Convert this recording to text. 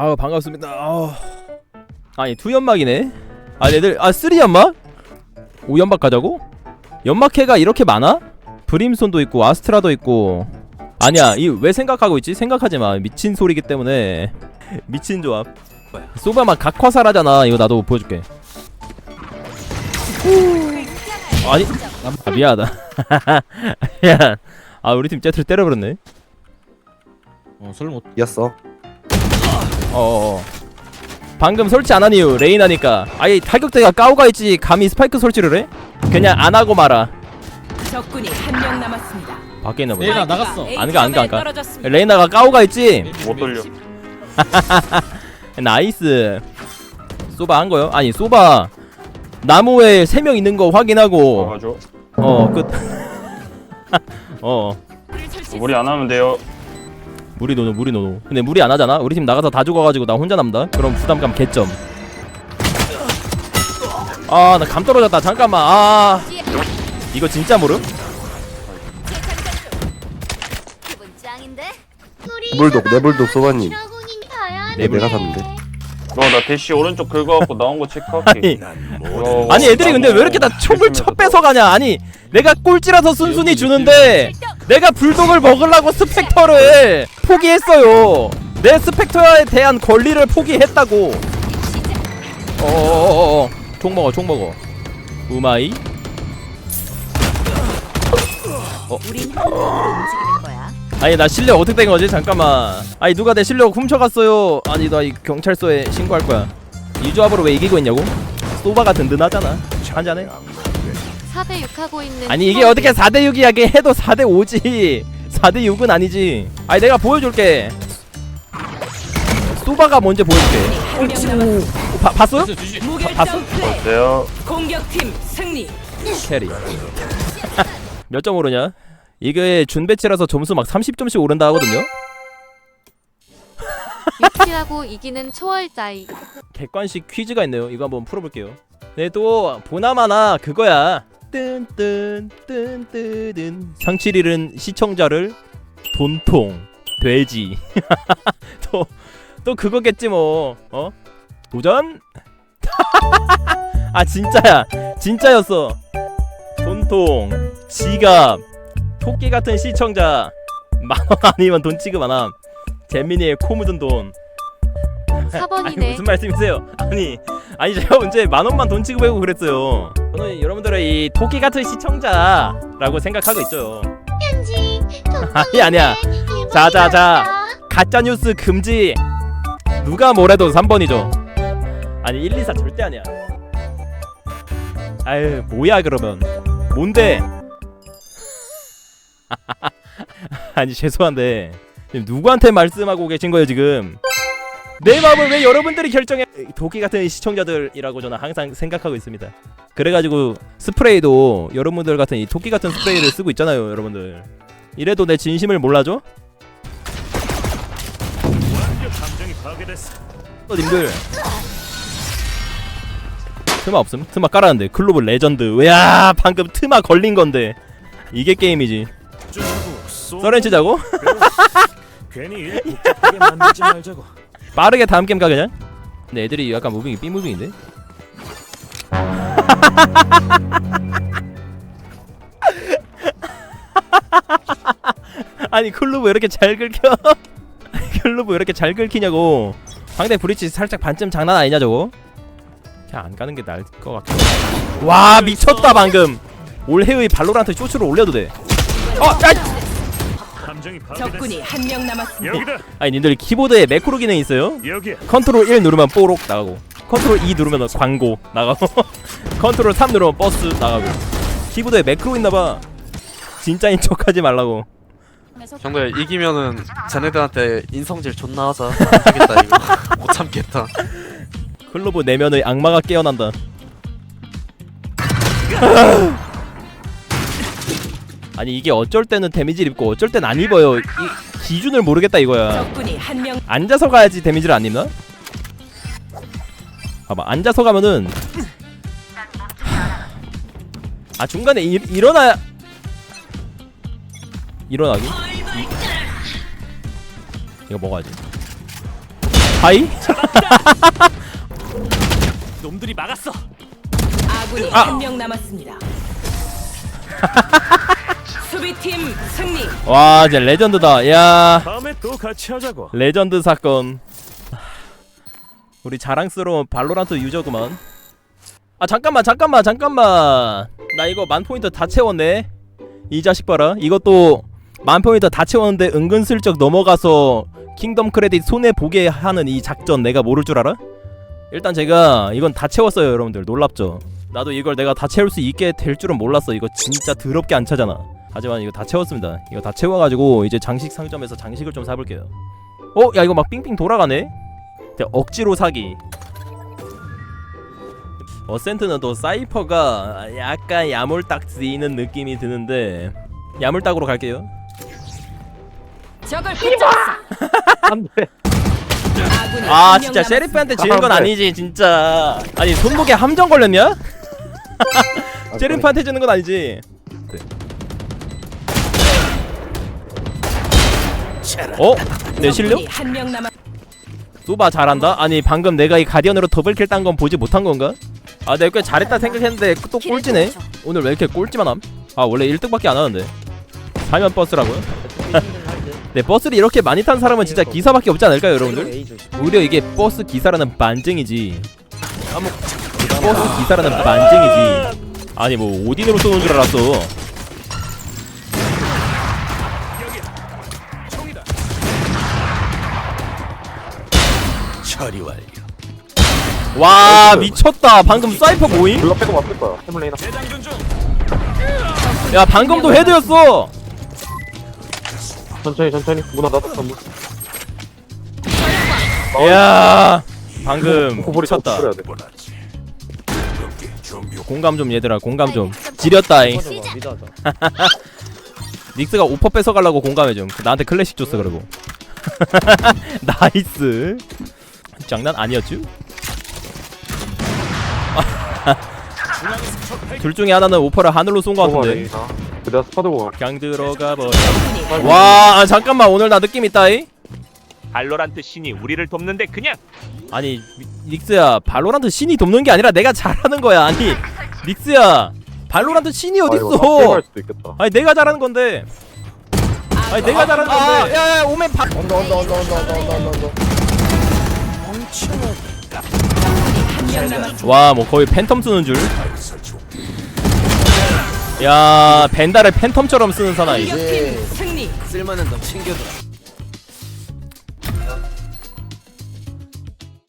아우 반갑습니다. 아우. 아니 두 연막이네. 아니 애들 아 쓰리 연막? 오 연막 가자고? 연막해가 이렇게 많아? 브림손도 있고 아스트라도 있고 아니야 이 왜 생각하고 있지? 생각하지 마 미친 소리기 때문에 미친 조합 소바막 각화살하잖아 이거 나도 보여줄게 아니 아 미안하다 미안 아 우리 팀 제트를 때려버렸네 어, 설 못. 이겼어. 어어 방금 설치 안한 이유 레이나니까 아예 타격대가 까오가 있지 감히 스파이크 설치를 해? 그냥 안 하고 말아 적군이 한 명 남았습니다. 밖에 있나 보네 레이나 나갔어. 안 가, 안 가, 안 가. 떨어졌습니다. 레이나가 까오가 있지 못 돌려. 나이스 소바 한 거요? 아니 소바 나무에 세 명 있는 거 확인하고 와가지고 어끝 어 무리 안 하면 돼요. 무리 노노 무리 노노. 근데 무리 안 하잖아? 우리 팀 나가서 다 죽어가지고 나 혼자 남다. 그럼 부담감 개점. 아 나 감 떨어졌다. 잠깐만. 아. 이거 진짜 모름? 물독 내불독 소바님. 네, 내가 샀는데. 너나 대시 오른쪽 긁어갖고 나온 거 체크할게. 어, 아니 애들이 근데 왜 이렇게 다 총을 쳐 뺏어가냐? 아니 내가 꼴찌라서 순순히 주는데 내가 불독을 먹으려고 스펙터를 포기했어요. 내 스펙터에 대한 권리를 포기했다고. 어어어어 총 먹어 총 먹어. 우마이. 우린 행동으로 움직이는 거야. 아니 나 실력 어떻게 된 거지? 잠깐만. 아니 누가 내 실력 훔쳐갔어요? 아니 나 이 경찰서에 신고할 거야. 이 조합으로 왜 이기고 있냐고? 소바가 든든하잖아. 한잔해. 4대 6 하고 있는 아니 이게 어떻게 4대 6이야? 해도 4대 5지 4대 6은 아니지 아니 내가 보여줄게 소바가 먼저 보여줄게. 어, 바, 봤어요? 무결점 봤어? 돼요. 공격팀 승리. 캐리 몇 점 오르냐? 이게 준배치라서 점수 막 30점씩 오른다 하거든요? 유치하고 이기는 초월자이. 객관식 퀴즈가 있네요. 이거 한번 풀어볼게요. 네, 또 보나마나 그거야. 뜬뜬뜬뜬뜬 상칠 잃은 시청자를 돈통 돼지. 또 또 그거겠지 뭐. 어? 도전? 아 진짜야. 진짜였어. 돈통 지갑 토끼 같은 시청자 만원 아니면 돈 취급 안 함. 재민이의 코 묻은 돈. 아니 4번이네. 무슨 말씀이세요? 아니 아니 제가 언제 만 원만 돈 취급하고 그랬어요. 저는 여러분들의 이 토끼 같은 시청자라고 생각하고 있죠. 아니 아니야. 자자자 가짜 뉴스 금지. 누가 뭐래도 3번이죠. 아니 1, 2, 4 절대 아니야. 아유 뭐야 그러면 뭔데? 아니 죄송한데 지금 누구한테 말씀하고 계신 거예요 지금? 내 마음을 왜 여러분들이 결정해? 도끼 같은 시청자들이라고 저는 항상 생각하고 있습니다. 그래가지고 스프레이도 여러분들 같은 이 토끼 같은 스프레이를 쓰고 있잖아요, 여러분들. 이래도 내 진심을 몰라줘? 어, 님들. 트마 없음? 트마 깔았는데 글로벌 레전드. 야 방금 트마 걸린 건데 이게 게임이지. 서렌 치 자고? 괜히 일 복잡하게 만들지 말자고. 빠르게 다음 게임 가 그냥. 근데 애들이 약간 무빙이 삐 무빙인데. 아니 클로브 왜 이렇게 잘 긁혀? 클로브 왜 이렇게 잘 긁히냐고. 상대 브리치 살짝 반쯤 장난 아니냐 저거? 그냥 안 가는 게 나을 것 같긴. 해. 와 미쳤다 방금. 올해의 발로란트 쇼츠로 올려도 돼. 어, 야! 적군이. 한 명 남았습니다. 여기다. 아니 님들 키보드에 매크로 기능 있어요? 여기야. 컨트롤 1 누르면 뽀록 나가고 컨트롤 2 누르면 광고 나가고 컨트롤 3 누르면 버스 나가고 키보드에 매크로 있나봐 진짜인 척하지 말라고 형들 이기면은 쟤네들한테 인성질 존나 하자 안 되겠다 이거 못 참겠다 클로브 내면의 악마가 깨어난다 아니 이게 어쩔 때는 데미지를 입고 어쩔 땐 안 입어요 이 기준을 모르겠다 이거야 적군이 한 명 앉아서 가야지 데미지를 안 입나? 봐봐 앉아서 가면은 아 중간에 일, 일어나야 일어나기? 이, 이거 먹어야지 하이? 놈들이 막았어. 아군이 아. 한 명 남았습니다. 수비팀 승리. 와 이제 레전드다. 야. 다음에 또 같이 하자고. 레전드 사건. 우리 자랑스러운 발로란트 유저구만. 아 잠깐만 잠깐만 잠깐만. 나 이거 만 포인트 다 채웠네. 이 자식 봐라. 이것도 만 포인트 다 채웠는데 은근슬쩍 넘어가서 킹덤 크레딧 손해보게 하는 이 작전 내가 모를 줄 알아? 일단 제가 이건 다 채웠어요 여러분들. 놀랍죠? 나도 이걸 내가 다 채울 수 있게 될 줄은 몰랐어. 이거 진짜 더럽게 안 차잖아 하지만 이거 다 채웠습니다 이거 다 채워가지고 이제 장식 상점에서 장식을 좀 사볼게요 어? 야 이거 막 삥삥 돌아가네? 억지로 사기 어센트는 또 사이퍼가 약간 야물딱 쓰이는 느낌이 드는데 야물딱으로 갈게요 적을 붙잡았어. 안돼 아 진짜. 셰리프한테 지는 건 아니지 진짜 아니 손목에 함정 걸렸냐? 셰리프한테 지는 건 아니지 어? 내 실력? 적군이 한명 남았. 소바 잘한다? 아니 방금 내가 이 가디언으로 더블킬 딴 건 보지 못한 건가? 아 내가 꽤 잘했다 생각했는데 또 꼴찌네 오늘 왜 이렇게 꼴찌만 함? 아 원래 1등밖에 안 하는데 사면 버스라고요? 네 버스를 이렇게 많이 탄 사람은 진짜 기사밖에 없지 않을까요 여러분들? 오히려 이게 버스 기사라는 반증이지 버스 기사라는 반증이지 아니 뭐 오딘으로 쏘는 줄 알았어 처리 완료. 와 미쳤다. 방금 사이퍼 모임? 블럭 빼고 맞을 거야. 해물레이나 재장전 중. 야 방금도 헤드였어. 천천히 천천히. 문화 닫았어 문야 방금 더 미쳤다. 공감 좀 얘들아. 공감 좀. 지렸다잉. 닉스가 오퍼 뺏어가려고 공감해 좀. 나한테 클래식 줬어 그러고. 나이스 장난 아니었쥬? 둘 중에 하나는 오퍼를 하늘로 쏜거 같은데. 그대가 스파 들고 가 그냥 들어가 버려. 적군이 한와 아, 잠깐만. 오늘 나 느낌 있다이. 발로란트 신이 우리를 돕는데 그냥. 아니 미- 닉스야 발로란트 신이 돕는 게 아니라 내가 잘하는 거야. 아니 닉스야 발로란트 신이 아 어딨어? 수도 있겠다. 아니 내가 잘하는 건데. 아니 내가 잘하는 건데. 야야 오멘 바... 명 남았. 와 뭐 거의 팬텀 쓰는 줄 야 벤다를 팬텀처럼 쓰는 사나이. 공격팀 승리. 쓸만한 너 챙겨둬